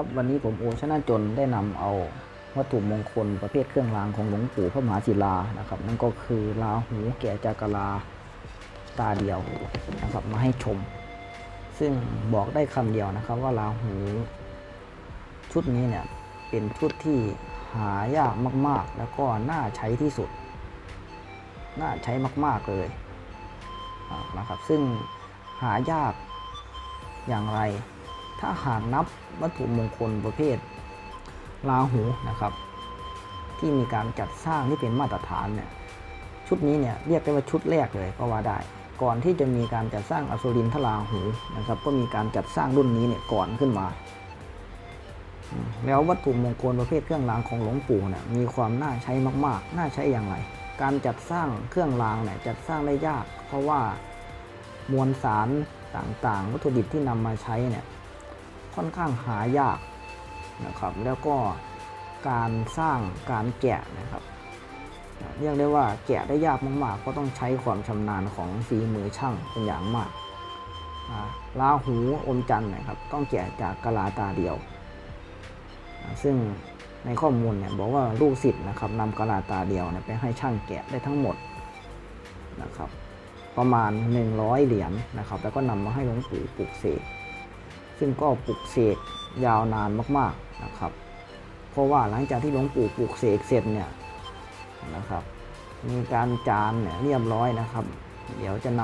ครับ วันนี้ผมโอชนะจนได้นำเอาวัตถุมงคลประเภทเครื่องรางของหลวงปู่พระมหาศิลานะครับ นั่นก็คือลาหูแก่จักรลาตาเดียวนะครับมาให้ชม ซึ่งบอกได้คำเดียวนะครับ ว่าลาหูชุดนี้เนี่ยเป็นชุดที่หายากมาก ๆ แล้วก็น่าใช้ที่สุด น่าใช้มาก ๆ เลยนะครับ ซึ่งหายากอย่างไร ถ้าหากนับวัตถุมงคลประเภทราหูนะครับ ที่มีการจัดสร้างที่เป็นมาตรฐานเนี่ยชุดนี้เนี่ยเรียกได้ว่าชุดแรกเลยก็ว่าได้ ก่อนที่จะมีการจัดสร้างอสุรินทราหูนะครับ ก็มีการจัดสร้างรุ่นนี้เนี่ยก่อนขึ้นมา แล้ววัตถุมงคลประเภทเครื่องรางของหลวงปู่เนี่ยมีความน่าใช้มากๆ น่าใช้อย่างไร การจัดสร้างเครื่องรางเนี่ยจัดสร้างได้ยาก เพราะว่ามวลสารต่างๆ วัตถุดิบที่นำมาใช้เนี่ย ค่อนข้างหายากนะครับ แล้วก็การสร้างการแกะนะครับเรียกได้ว่าแกะได้ยากมากๆเพราะต้องใช้ความชำนาญของฝีมือช่างเป็นอย่างมากลาหูอมจันนะครับ ต้องแกะจากกะลาตาเดียว ซึ่งในข้อมูลเนี่ยบอกว่าลูกศิษย์นะครับนำกะลาตาเดียวยไปให้ช่างแกะได้ทั้งหมดนะครับ ประมาณ 100 เหรียญนะครับ แล้วก็นำมาให้หลวงปู่ปลูกเสก ซึ่งก็ปลุกเสกยาวนานมากๆนะครับ เพราะว่าหลังจากที่หลวงปู่ปลุกเสกเสร็จเนี่ยนะครับ มีการจานเนี่ยเรียบร้อยนะครับ เดี๋ยวจะน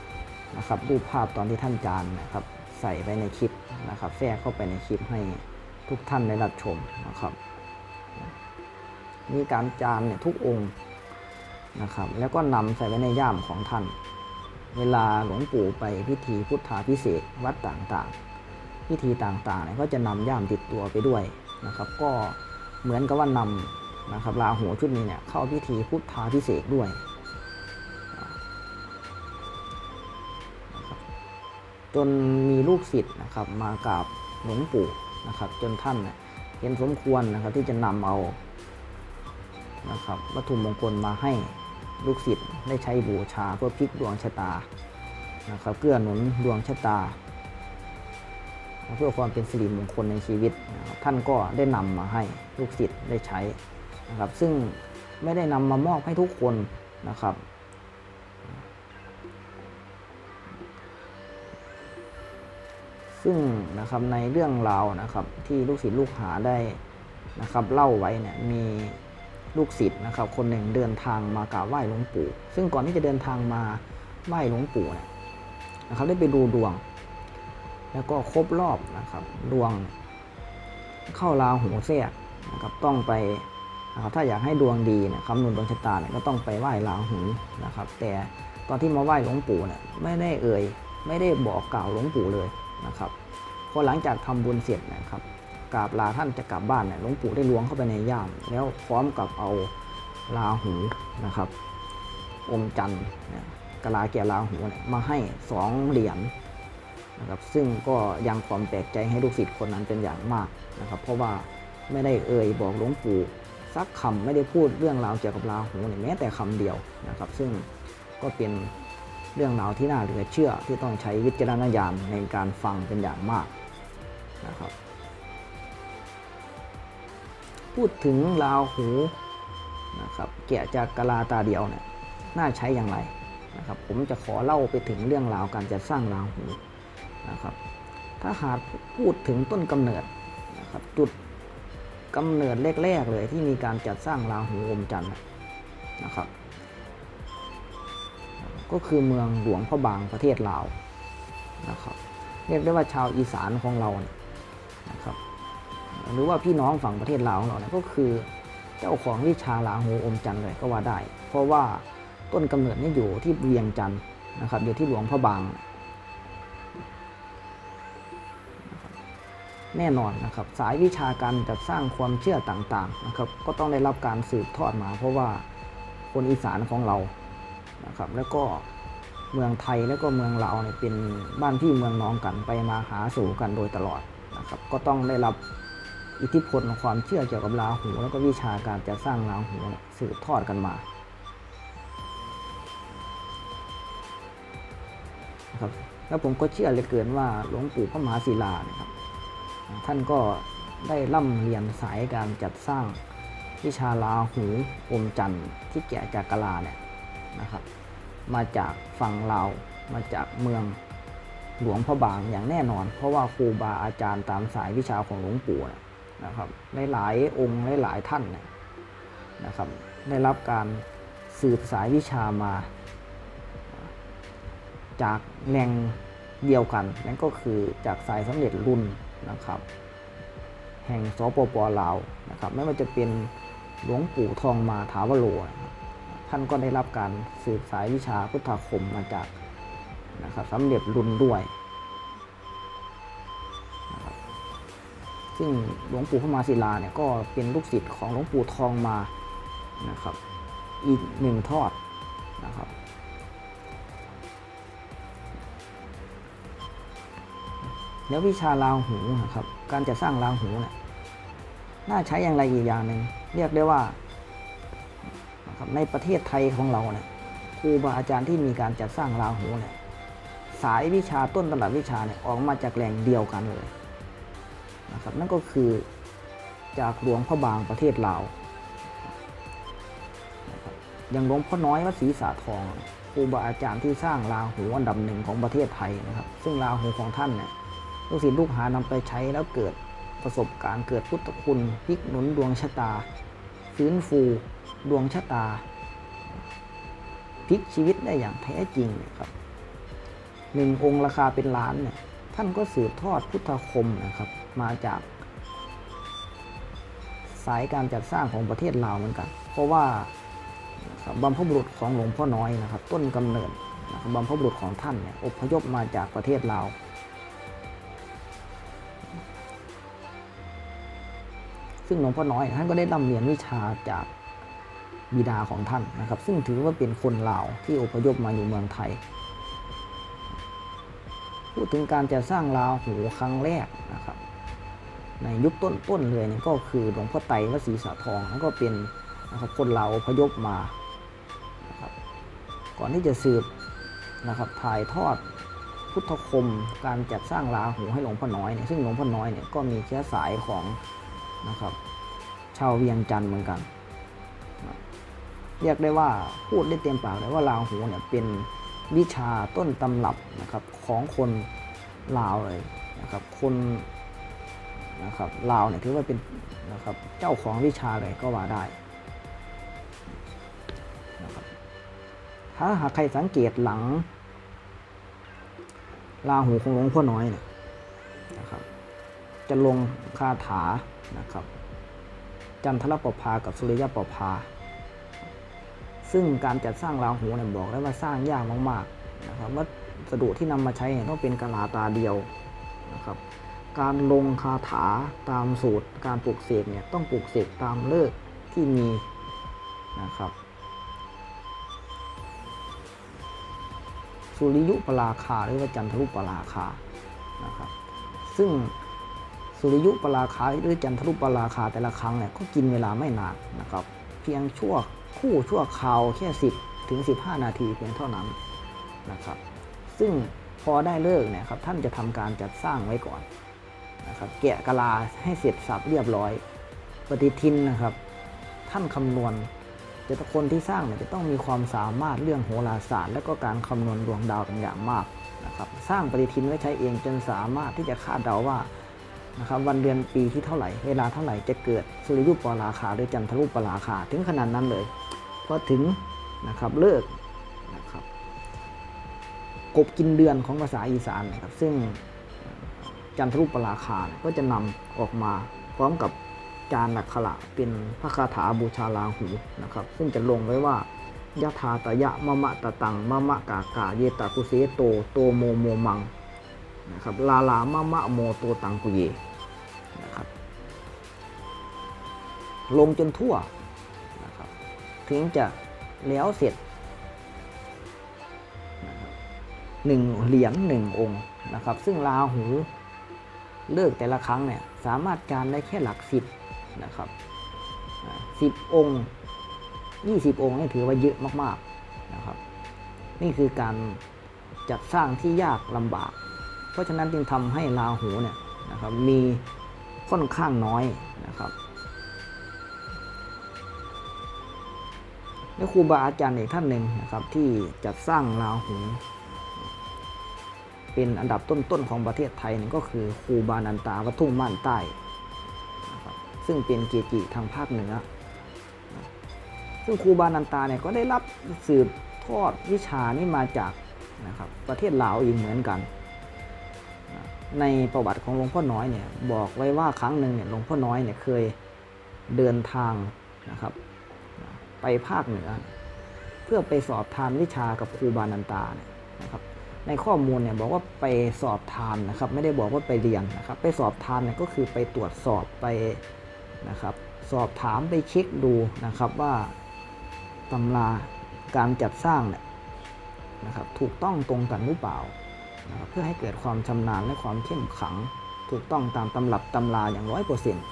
ำนะครับรูปภาพตอนที่ท่านจานนะครับ ใส่ไปในคลิปนะครับแทรกเข้าไปในคลิปให้ทุกท่านได้รับชมนะครับ มีการจานเนี่ยทุกองค์นะครับ แล้วก็นำใส่ไว้ในย่ามของท่าน เวลาหลวงปู่ไปพิธีพุทธาพิเศษวัดต่างๆ พิธีต่างๆเนี่ยก็จะนำย่ามติดตัวไปด้วยนะครับ ก็เหมือนกับว่านำนะครับลาหัวชุดนี้เนี่ยเข้าพิธีพุทธาพิเศษด้วยนะจนมีลูกศิษย์นะครับมากราบหลวงปู่นะครับ จนท่านเนี่ยเห็นสมควรนะครับที่จะนำเอานะครับวัตถุมงคลมาให้ลูกศิษย์ได้ใช้บูชาเพื่อพลิกดวงชะตานะครับเกื้อหนุนดวงชะตา เพื่อความเป็นสิริมงคลในชีวิต ท่านก็ได้นำมาให้ลูกศิษย์ได้ใช้นะครับ ซึ่งไม่ได้นำมามอบให้ทุกคนนะครับซึ่งนะครับในเรื่องราวนะครับที่ลูกศิษย์ลูกหาได้นะครับเล่าไว้เนี่ยมีลูกศิษย์นะครับคนหนึ่งเดินทางมากราบไหว้หลวงปู่ ซึ่งก่อนที่จะเดินทางมาไหว้หลวงปู่เนี่ยนะครับได้ไปดูดวง แล้วก็ครบรอบนะครับดวงเข้าราหูแทรกนะครับต้องไปนะครับถ้าอยากให้ดวงดีเนี่ยคำนวณดวงชะตาเนี่ยก็ต้องไปไหว้ราหูนะครับ แต่ตอนที่มาไหว้หลวงปู่เนี่ยไม่ได้เอ่ยไม่ได้บอกกล่าวหลวงปู่เลยนะครับพอหลังจากทำบุญเสร็จนะครับกราบลาท่านจะกลับบ้านเนี่ยหลวงปู่ได้ล้วงเข้าไปในย่าม แล้วพร้อมกับเอาราหูนะครับ อมจันทร์กะลาเกียราหูเนี่ยมาให้สองเหรียญ นะครับซึ่งก็ยังความแปลกใจให้ลูกศิษย์คนนั้นเป็นอย่างมากนะครับ เพราะว่าไม่ได้เอ่ยบอกหลวงปู่สักคำไม่ได้พูดเรื่องราวเกี่ยวกับราหูเนี่ยแม้แต่คำเดียวนะครับ ซึ่งก็เป็นเรื่องราวที่น่าเหลือเชื่อที่ต้องใช้วิจารณญาณในการฟังเป็นอย่างมากนะครับ พูดถึงราหูนะครับแกะจากกลาตาเดียวเนี่ยน่าใช้อย่างไรนะครับ ผมจะขอเล่าไปถึงเรื่องราวการจัดสร้างราหู นะครับ ถ้าหากพูดถึงต้นกำเนิดนะครับจุดกำเนิดแรกๆเลยที่มีการจัดสร้างราหูอมจันทร์นะครับ ก็คือเมืองหลวงพระบางประเทศลาวนะครับเรียกได้ว่าชาวอีสานของเรานะครับ หรือว่าพี่น้องฝั่งประเทศลาวของเราเนี่ยก็คือเจ้าของวิชาราหูอมจันทร์เลยก็ว่าได้ เพราะว่าต้นกำเนิดนี่อยู่ที่เวียงจันทร์นะครับอยู่ที่หลวงพระบาง แน่นอนนะครับ สายวิชาการจัดสร้างความเชื่อต่างๆนะครับ ก็ต้องได้รับการสืบทอดมา เพราะว่าคนอีสานของเรานะครับ แล้วก็เมืองไทยแล้วก็เมืองลาวเนี่ยเป็นบ้านพี่เมืองน้องกันไปมาหาสู่กันโดยตลอดนะครับ ก็ต้องได้รับอิทธิพลของความเชื่อเกี่ยวกับราหู แล้วก็วิชาการจัดสร้างราหูเนี่ยสืบทอดกันมาครับแล้วผมก็เชื่อเหลือเกินว่าหลวงปู่พระมหาศิลาเนี่ยครับ ท่านก็ได้ร่ำเรียนสายการจัดสร้างวิชาลาหูอมจันทร์ที่แกะจากกะลาเนี่ยนะครับมาจากฝั่งลาวมาจากเมืองหลวงพระบางอย่างแน่นอน เพราะว่าครูบาอาจารย์ตามสายวิชาของหลวงปู่นะครับหลายๆองค์หลายๆท่านเนี่ยนะครับได้รับการสืบสายวิชามา จากแหล่งเดียวกัน นั่นก็คือจากสายสำเร็จรุ่น นะครับ แห่งสปปลาวนะครับ ไม่ว่าจะเป็นหลวงปู่ทองมาถาวโรท่านก็ได้รับการสืบสายวิชาพุทธาคมมาจากนะครับสำเร็จรุ่นด้วยซึ่งหลวงปู่พระมาศิลาเนี่ยก็เป็นลูกศิษย์ของหลวงปู่ทองมานะครับ อีกหนึ่งทอดนะครับ แล้ววิชาราหูนะครับ การจะสร้างราหูเนี่ยน่าใช้อย่างไรอีกอย่างหนึ่งเรียกได้ว่านะครับในประเทศไทยของเราเนี่ยครูบาอาจารย์ที่มีการจัดสร้างราหูเนี่ยสายวิชาต้นตำรับวิชาเนี่ยออกมาจากแหล่งเดียวกันเลยนะครับนั่นก็คือจากหลวงพ่อบางประเทศลาวนะครับอย่างหลวงพ่อน้อยวัดศรีสาทองครูบาอาจารย์ที่สร้างราหูอันดับหนึ่งของประเทศไทยนะครับ ซึ่งราหูของท่านเนี่ย ลูกศิษย์ลูกหานำไปใช้แล้วเกิดประสบการณ์เกิดพุทธคุณพลิกหนุนดวงชะตา ฟื้นฟูดวงชะตาพลิกชีวิตได้อย่างแท้จริงนะครับหนึ่งองค์ราคาเป็นล้านเนี่ยท่านก็สืบทอดพุทธคมนะครับ มาจาก สายการจัดสร้างของประเทศลาวเหมือนกัน เพราะว่านะครับบรรพบุรุษของหลวงพ่อน้อยนะครับ ต้นกำเนิดนะครับบรรพบุรุษของท่านเนี่ยอพยพมาจากประเทศลาว ซึ่งหลวงพ่อน้อยท่านก็ได้ร่ำเรียนวิชาจากบิดาของท่านนะครับ ซึ่งถือว่าเป็นคนลาวที่อพยพมาอยู่เมืองไทย พูดถึงการจะสร้างลาวหูครั้งแรกนะครับ ในยุคต้นๆเลยนี่ก็คือหลวงพ่อไตวดศรีสาทองแล้วก็เป็นนะครับคนลาวอพยพมานะครับก่อนที่จะสืบนะครับถ่ายทอดพุทธคมการจัดสร้างลาหูให้หลวงพ่อน้อยเนี่ยซึ่งหลวงพ่อน้อยเนี่ยก็มีเชื้อสายของ นะครับ ชาวเวียงจันทร์เหมือนกัน เรียกได้ว่าพูดได้เต็มปากเลยว่าลาหูเนี่ยเป็นวิชาต้นตำรับนะครับของคนลาวเลยนะครับคนนะครับลาวเนี่ยถือว่าเป็นนะครับเจ้าของวิชาเลยก็ว่าได้นะครับถ้าหากใครสังเกตหลังลาหูของหลวงพ่อน้อยเนี่ย จะลงคาถานะครับจันทรประภากับสุริยประภา ซึ่งการจัดสร้างราหูเนี่ยบอกได้ว่าสร้างยากมากๆนะครับวัสดุที่นำมาใช้เนี่ยต้องเป็นกะลาตาเดียวนะครับการลงคาถาตามสูตรการปลูกเสกเนี่ยต้องปลูกเสกตามเลิกที่มีนะครับสุริยุปราคาหรือว่าจันทรุปราคานะครับซึ่ง สุริยุปราคาหรือจันทรุปราคาแต่ละครั้งเนี่ยก็กินเวลาไม่นานนะครับเพียงชั่วคู่ชั่วคราวแค่ 10 ถึง 15 นาทีเพียงเท่านั้นนะครับ ซึ่งพอได้เลิกเนี่ยครับท่านจะทำการจัดสร้างไว้ก่อนนะครับแกะกะลาให้เสร็จสับเรียบร้อย ปฏิทินนะครับ ท่านคำนวณจะคนที่สร้างเนี่ยจะต้องมีความสามารถเรื่องโหราศาสตร์ และก็การคำนวณดวงดาวเป็นอย่างมากนะครับสร้างปฏิทินไว้ใช้เองจนสามารถที่จะคาดเดาว่า นะครับวันเดือนปีที่เท่าไหร่ เวลาเท่าไหร่จะเกิดสุริยุปราคาหรือจันทรุปราคาถึงขนาดนั้นเลยพอถึงนะครับเลิกนะครับกบกินเดือนของภาษาอีสานนะครับซึ่งจันทรุปราคาเนี่ยก็จะนำออกมาพร้อมกับจานนักขละเป็นพระคาถาบูชาลาหูนะครับ ซึ่งจะลงไว้ว่ายะธาตะยะมะมะตะตังมะมะกากาเยตากุเสโตโตโมโมมัง นะครับลาลามะมะโมโตตังกุเยนะครับลงจนทั่วนะครับถึงจะแล้วเสร็จนะครับหนึ่งเหรียญหนึ่งองค์นะครับ ซึ่งลาหูเลิกแต่ละครั้งเนี่ยสามารถการได้แค่หลักสิบนะครับสิบองค์ยี่สิบองค์นี่ถือว่าเยอะมากๆนะครับ นี่คือการจัดสร้างที่ยากลำบาก เพราะฉะนั้นจึงทำให้ลาหูเนี่ยนะครับมีค่อนข้างน้อยนะครับและครูบาอาจารย์อีกท่านหนึ่งนะครับที่จัดสร้างราหูเป็นอันดับต้นๆของประเทศไทยนี่ก็คือครูบานันตาวัดทุ่งม่านใต้นะครับซึ่งเป็นเกจิทางภาคเหนือซึ่งครูบานันตาเนี่ยก็ได้รับสืบทอดวิชานี้มาจากนะครับประเทศลาวอีกเหมือนกัน ในประวัติของหลวงพ่อน้อยเนี่ยบอกไว้ว่าครั้งหนึ่งเนี่ยหลวงพ่อน้อยเนี่ยเคยเดินทางนะครับไปภาคเหนือ เพื่อไปสอบทานวิชากับครูบานันตาเนี่ยนะครับในข้อมูลเนี่ยบอกว่าไปสอบทานนะครับ ไม่ได้บอกว่าไปเรียนนะครับ ไปสอบทานเนี่ยก็คือไปตรวจสอบไปนะครับ สอบถามไปเช็คดูนะครับว่าตำราการจัดสร้างเนี่ยนะครับถูกต้องตรงกันหรือเปล่า เพื่อให้เกิดความชำนาญและความเข้มขังถูกต้องตามตำรับตำราอย่างร้อยเปอร์เซ็นต์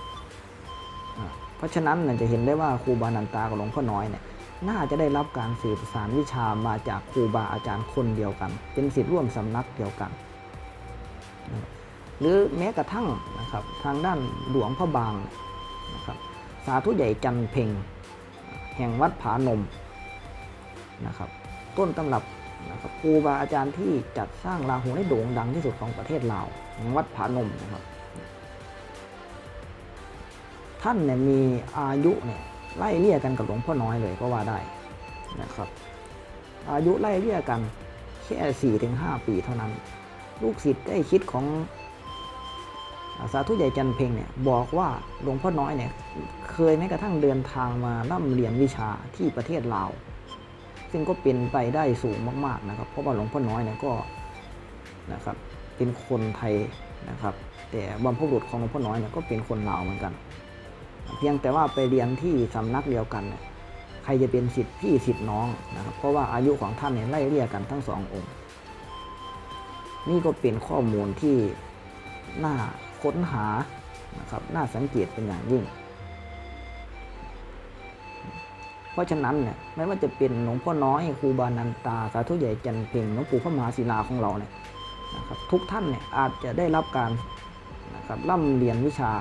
เพราะฉะนั้นเนี่ยจะเห็นได้ว่าครูบานันตากับหลวงพ่อน้อยเนี่ยน่าจะได้รับการสืบสานวิชามาจากครูบาอาจารย์คนเดียวกัน เป็นศิษย์ร่วมสำนักเดียวกัน หรือแม้กระทั่งนะครับทางด้านหลวงพ่อบางนะครับสาธุใหญ่จันเพ็งแห่งวัดผานมนะครับต้นตำรับ นะครับครูบาอาจารย์ที่จัดสร้างราหูได้โด่งดังที่สุดของประเทศลาววัดผานมนะครับ ท่านเนี่ยมีอายุเนี่ยไล่เลี่ยกันกับหลวงพ่อน้อยเลยก็ว่าได้นะครับ อายุไล่เลี่ยกันแค่สี่ถึงห้าปีเท่านั้น ลูกศิษย์ใกล้ชิดของสาธุใหญ่จันเพ็งเนี่ยบอกว่าหลวงพ่อน้อยเนี่ยเคยแม้กระทั่งเดินทางมาร่ำเรียนวิชาที่ประเทศลาว ซึ่งก็เป็นไปได้สูงมาก ๆนะครับ เพราะว่าหลวงพ่อน้อยเนี่ยก็นะครับเป็นคนไทยนะครับ แต่บรรพบุรุษของหลวงพ่อน้อยเนี่ยก็เป็นคนลาวเหมือนกัน เพียงแต่ว่าไปเรียนที่สำนักเดียวกันเนี่ยใครจะเป็นสิทธิ์พี่สิทธิ์น้องนะครับ เพราะว่าอายุของท่านเนี่ยไล่เลี่ยกันทั้งสององค์ นี่ก็เป็นข้อมูลที่น่าค้นหานะครับน่าสังเกตเป็นอย่างยิ่ง ราะฉะนั้นเนี่ยไม่ว่าจะเป็นหลวงพ่อน้อยครูบานันตาสาธุใหญ่จันเพ็งหลวงปู่พระมหาศิลาของเราเนี่ยนะครับทุกท่านเนี่ยอาจจะได้รับการนะครับร่ำเรียนวิชา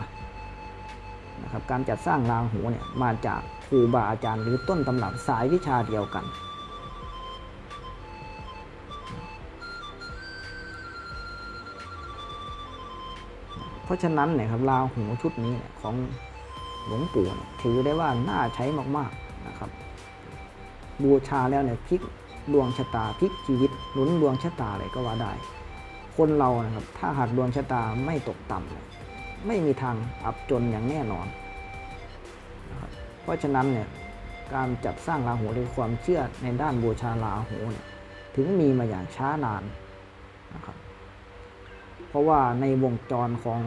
นะครับการจัดสร้างรางหูเนี่ยมาจากครูบาอาจารย์หรือต้นตำรับสายวิชาเดียวกัน เพราะฉะนั้นเนี่ยครับราหูชุดนี้เนี่ยของหลวงปู่ถือได้ว่าน่าใช้มากๆ นะครับบูชาแล้วเนี่ยพลิกดวงชะตาพลิกชีวิตหนุนดวงชะตาเลยก็ว่าได้ คนเรานะครับถ้าหากดวงชะตาไม่ตกต่ำเนี่ยไม่มีทางอับจนอย่างแน่นอนนะครับเพราะฉะนั้นเนี่ยการจัดสร้างราหูด้วยความเชื่อในด้านบูชาราหูเนี่ยถึงมีมาอย่างช้านานนะครับเพราะว่าในวงจรของ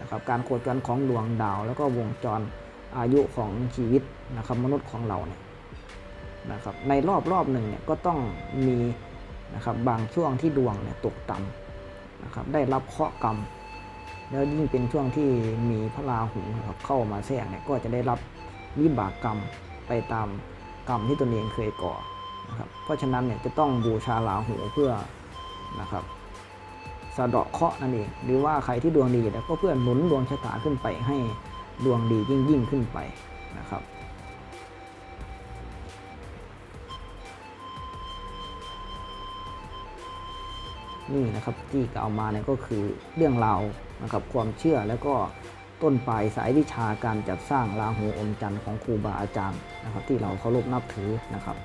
นะครับการโคจรของดวงดาว แล้วก็วงจร อายุของชีวิตนะครับมนุษย์ของเราเนี่ยนะครับในรอบรอบหนึ่งเนี่ยก็ต้องมีนะครับบางช่วงที่ดวงเนี่ยตกต่ำนะครับได้รับเคราะห์กรรม แล้วยิ่งเป็นช่วงที่มีพระราหูเข้ามาแทรกเนี่ยก็จะได้รับวิบากกรรมไปตามกรรมที่ตนเองเคยก่อนะครับเพราะฉะนั้นเนี่ยจะต้องบูชาราหูเพื่อนะครับสะเดาะเคราะห์นั่นเอง หรือว่าใครที่ดวงดีแล้วก็เพื่อหนุนดวงชะตาขึ้นไปให้ ดวงดียิ่งยิ่งขึ้นไปนะครับนี่นะครับที่กล่าวมาเนี่ยก็คือเรื่องราวนะครับความเชื่อแล้วก็ต้นปลายสายวิชาการจัดสร้างราหูอมจันทร์ของครูบาอาจารย์นะครับ ที่เราเคารพนับถือนะครับ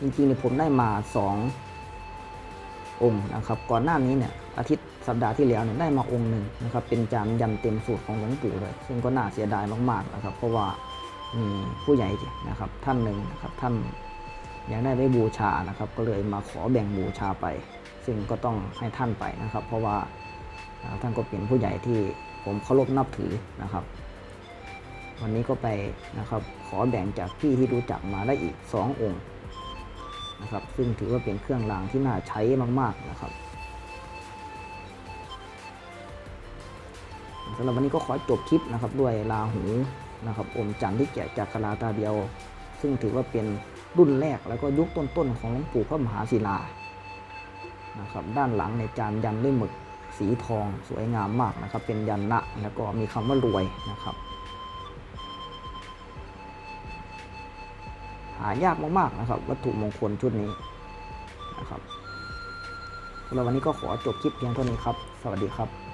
จริงๆเนี่ยผมได้มาสององค์นะครับ ก่อนหน้านี้เนี่ยอาทิตย์ สัปดาห์ที่แล้วเนี่ยได้มาองค์หนึ่งนะครับเป็นจานยันเต็มสูตรของหลวงปู่เลย ซึ่งก็น่าเสียดายมากๆนะครับ เพราะว่ามีผู้ใหญ่นะครับท่านหนึ่งนะครับท่านอยากได้ไว้บูชานะครับ ก็เลยมาขอแบ่งบูชาไป ซึ่งก็ต้องให้ท่านไปนะครับ เพราะว่าท่านก็เป็นผู้ใหญ่ที่ผมเคารพนับถือนะครับ วันนี้ก็ไปนะครับขอแบ่งจากพี่ที่รู้จักมาได้อีกสององค์นะครับซึ่งถือว่าเป็นเครื่องรางที่น่าใช้มาก ๆนะครับ สำหรับวันนี้ก็ขอจบคลิปนะครับด้วยราหูนะครับอมจันทร์ที่แกะจากกะลาตาเดียว ซึ่งถือว่าเป็นรุ่นแรกแล้วก็ยุคต้นๆของหลวงปู่พระมหาศิลานะครับด้านหลังในจานยันด้วยหมึกสีทองสวยงามมากนะครับ เป็นยันนะแล้วก็มีคำว่ารวยนะครับหายากมากๆนะครับ วัตถุมงคลชุดนี้นะครับแล้ววันนี้ก็ขอจบคลิปเพียงเท่านี้ครับ สวัสดีครับ